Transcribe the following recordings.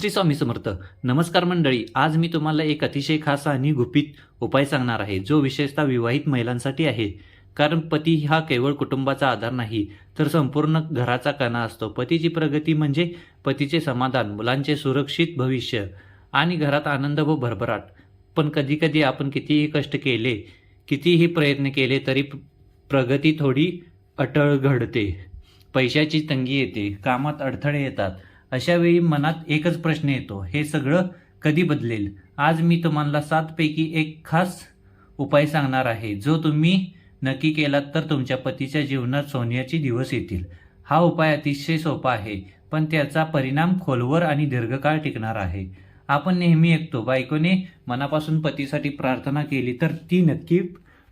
श्री स्वामी समर्थ. नमस्कार मंडळी आज मी तुम्हाला एक अतिशय खास आणि गुपित उपाय सांगणार आहे जो विशेषतः विवाहित महिलांसाठी आहे. कारण पती हा केवळ कुटुंबाचा आधार नाही तर संपूर्ण घराचा कणा असतो. पतीची प्रगती म्हणजे पतीचे समाधान मुलांचे सुरक्षित भविष्य आणि घरात आनंद व भरभराट. पण कधीकधी आपण कितीही कष्ट केले कितीही प्रयत्न केले तरी प्रगती थोडी अटळ घडते. पैशाची तंगी येते कामात अडथळे येतात अशावेळी मनात एकच प्रश्न येतो हे सगळं कधी बदलेल? आज मी तुम्हाला सातपैकी एक खास उपाय सांगणार आहे. जो तुम्ही नक्की केलात तर तुमच्या पतीच्या जीवनात सोन्याचे दिवस येतील. हा उपाय अतिशय सोपा आहे पण त्याचा परिणाम खोलवर आणि दीर्घकाळ टिकणार आहे. आपण नेहमी ऐकतो बायकोने मनापासून पतीसाठी प्रार्थना केली तर ती नक्की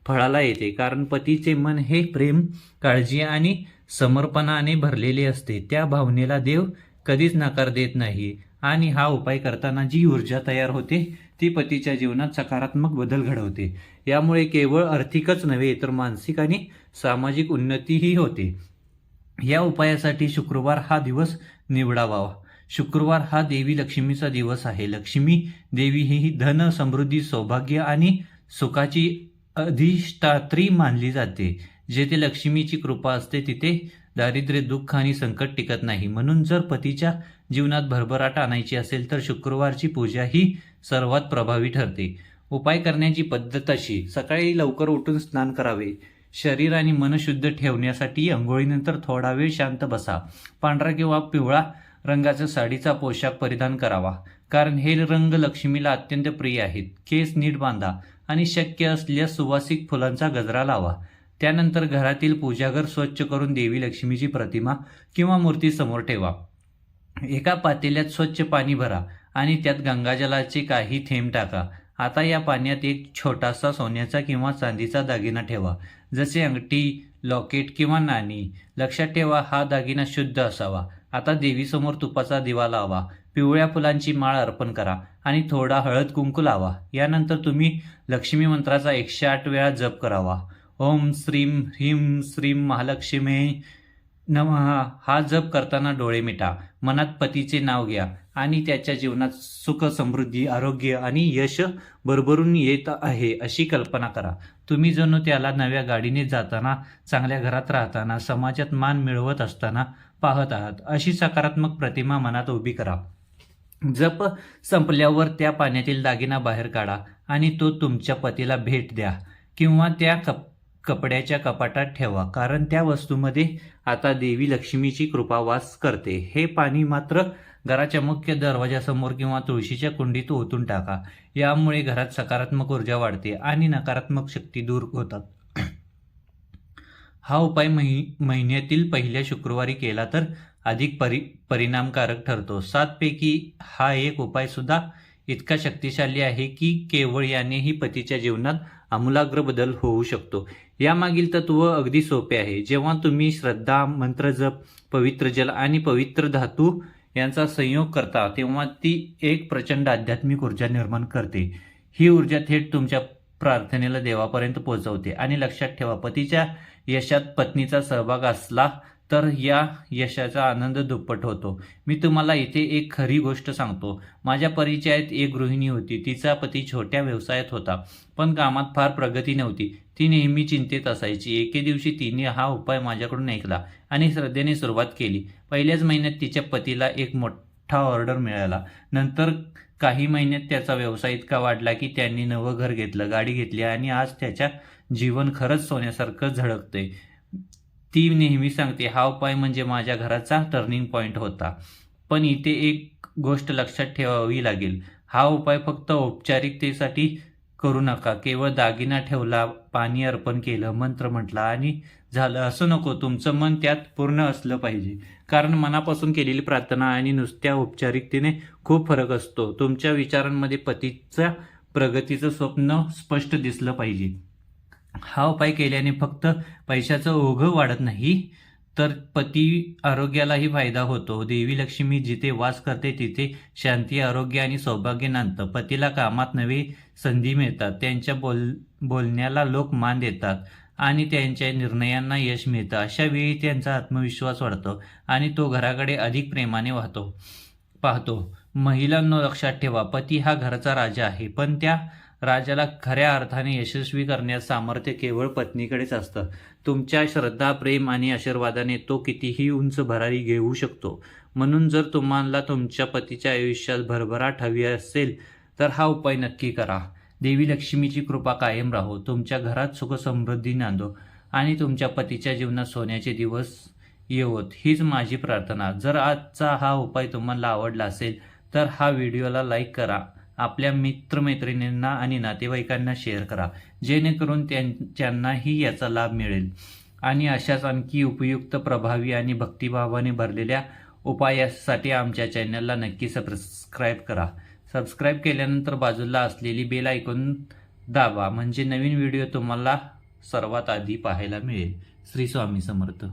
फळाला येते कारण पतीचे मन हे प्रेम काळजी आणि समर्पणाने भरलेले असते. त्या भावनेला देव कधीच नकार देत नाही. आणि हा उपाय करताना जी ऊर्जा तयार होते ती पतीच्या जीवनात सकारात्मक बदल घडवते. यामुळे केवळ आर्थिकच नव्हे तर मानसिक आणि सामाजिक उन्नतीही होते. या उपायासाठी शुक्रवार हा दिवस निवडावा. शुक्रवार हा देवी लक्ष्मीचा दिवस आहे. लक्ष्मी देवी ही धन समृद्धी सौभाग्य आणि सुखाची अधिष्ठात्री मानली जाते. जेथे लक्ष्मीची कृपा असते तिथे दारिद्र्य दुःख आणि संकट टिकत नाही. म्हणून जर पतीच्या जीवनात भरभराट आणायची असेल तर शुक्रवारची पूजा ही सर्वात प्रभावी ठरते. उपाय करण्याची पद्धत अशी. सकाळी लवकर उठून स्नान करावे. शरीर आणि मन शुद्ध ठेवण्यासाठी अंघोळीनंतर थोडा वेळ शांत बसा. पांढरा किंवा पिवळा रंगाचा साडीचा पोशाख परिधान करावा. कारण हे रंग लक्ष्मीला अत्यंत प्रिय आहेत. केस नीट बांधा आणि शक्य असल्यास सुवासिक फुलांचा गजरा लावा. त्यानंतर घरातील पूजाघर स्वच्छ करून देवी लक्ष्मीची प्रतिमा किंवा मूर्ती समोर ठेवा. एका पातेल्यात स्वच्छ पाणी भरा आणि त्यात गंगाजलाचे काही थेंब टाका. आता या पाण्यात एक छोटासा सोन्याचा किंवा चांदीचा दागिना ठेवा. जसे अंगठी लॉकेट किंवा नाणी. लक्षात ठेवा हा दागिना शुद्ध असावा. आता देवीसमोर तुपाचा दिवा लावा. पिवळ्या फुलांची माळ अर्पण करा आणि थोडा हळद कुंकू लावा. यानंतर तुम्ही लक्ष्मी मंत्राचा एकशे आठ वेळा जप करावा. ओम श्रीम ह्रीम श्रीम महालक्ष्मी. नमः. हा जप करताना डोळे मिटा. मनात पतीचे नाव घ्या आणि त्याच्या जीवनात सुख समृद्धी आरोग्य आणि यश भरभरून येत आहे अशी कल्पना करा. तुम्ही जणू त्याला नव्या गाडीने जाताना चांगल्या घरात राहताना समाजात मान मिळवत असताना पाहत आहात. अशी सकारात्मक प्रतिमा मनात उभी करा. जप संपल्यावर त्या पाण्यातील दागिना बाहेर काढा आणि तो तुमच्या पतीला भेट द्या किंवा त्या कप कपड्याच्या कपाटात ठेवा कारण त्या वस्तूमध्ये आता देवी लक्ष्मीची कृपा वास करते. हे पाणी मात्र घराच्या मुख्य दरवाजासमोर किंवा तुळशीच्या कुंडीत ओतून टाका. यामुळे घरात सकारात्मक ऊर्जा वाढते आणि नकारात्मक शक्ती दूर होतात. हा उपाय महि महिन्यातील पहिल्या शुक्रवारी केला तर अधिक परि परिणामकारक ठरतो. सातपैकी हा एक उपाय सुद्धा इतका शक्तिशाली आहे की केवळ यानेही पतीच्या जीवनात आमूलाग्र बदल होऊ शकतो. यामागील तत्व अगदी सोपे आहे. जेव्हा तुम्ही श्रद्धा मंत्रजप पवित्र जल आणि पवित्र धातू यांचा संयोग करता तेव्हा ती एक प्रचंड आध्यात्मिक ऊर्जा निर्माण करते. ही ऊर्जा थेट तुमच्या प्रार्थनेला देवापर्यंत पोहोचवते आणि लक्षात ठेवा पतीच्या यशात पत्नीचा सहभाग असला तर या यशाचा आनंद दुप्पट होतो. मी तुम्हाला इथे एक खरी गोष्ट सांगतो. माझ्या परिचयात एक गृहिणी होती. तिचा पती छोट्या व्यवसायात होता पण कामात फार प्रगती नव्हती. ती नेहमी चिंतेत असायची. एके दिवशी तिने हा उपाय माझ्याकडून ऐकला आणि श्रद्धेने सुरुवात केली. पहिल्याच महिन्यात तिच्या पतीला एक मोठा ऑर्डर मिळाला. नंतर काही महिन्यात त्याचा व्यवसाय इतका वाढला की त्यांनी नवं घर घेतलं गाडी घेतली आणि आज त्याच्या जीवन खरंच सोन्यासारखं झळकतंय. ती नेहमी सांगते हा उपाय म्हणजे माझ्या घराचा टर्निंग पॉईंट होता. पण इथे एक गोष्ट लक्षात ठेवावी लागेल. हा उपाय फक्त औपचारिकतेसाठी करू नका. केवळ दागिना ठेवला पाणी अर्पण केलं मंत्र म्हटला आणि झालं. असं नको तुमचं मन त्यात पूर्ण असलं पाहिजे. कारण मनापासून केलेली प्रार्थना आणि नुसत्या औपचारिकतेने खूप फरक असतो. तुमच्या विचारांमध्ये पतीच्या प्रगतीचं स्वप्न स्पष्ट दिसलं पाहिजे. हा उपाय केल्याने फक्त पैशाचं ओघं वाढत नाही तर पती आरोग्यालाही फायदा होतो. देवी लक्ष्मी जिथे वास करते तिथे शांती आरोग्य आणि सौभाग्य नांदतं. पतीला कामात नवी संधी मिळतात. त्यांच्या बोल बोलण्याला लोक मान देतात आणि त्यांच्या निर्णयांना यश मिळतं. अशा वेळी त्यांचा आत्मविश्वास वाढतो आणि तो घराकडे अधिक प्रेमाने वाहतो पाहतो. महिलांनो लक्षात ठेवा पती हा घराचा राजा आहे पण त्या राजाला खऱ्या अर्थाने यशस्वी करण्यास सामर्थ्य केवळ पत्नीकडेच असतं. तुमच्या श्रद्धा प्रेम आणि आशीर्वादाने तो कितीही उंच भरारी घेऊ शकतो. म्हणून जर तुम्हाला तुमच्या पतीच्या आयुष्यात भरभराट हवी असेल तर हा उपाय नक्की करा. देवी लक्ष्मीची कृपा कायम राहो. तुमच्या घरात सुख समृद्धी नांदो आणि तुमच्या पतीच्या जीवनात सोन्याचे दिवस येवोत. हीच माझी प्रार्थना. जर आजचा हा उपाय तुम्हाला आवडला असेल तर हा व्हिडिओला लाईक करा. आपल्या मित्रमैत्रिणींना आणि नातेवाईकांना शेअर करा. जेणेकरून त्यां त्यांनाही याचा लाभ मिळेल. आणि अशाच आणखी उपयुक्त प्रभावी आणि भक्तिभावाने भरलेल्या उपायासाठी आमच्या चॅनलला नक्की सबस्क्राईब करा. सबस्क्राईब केल्यानंतर बाजूला असलेली बेल ऐकून दाबा. म्हणजे नवीन व्हिडिओ तुम्हाला सर्वात आधी पाहायला मिळेल. श्री स्वामी समर्थ.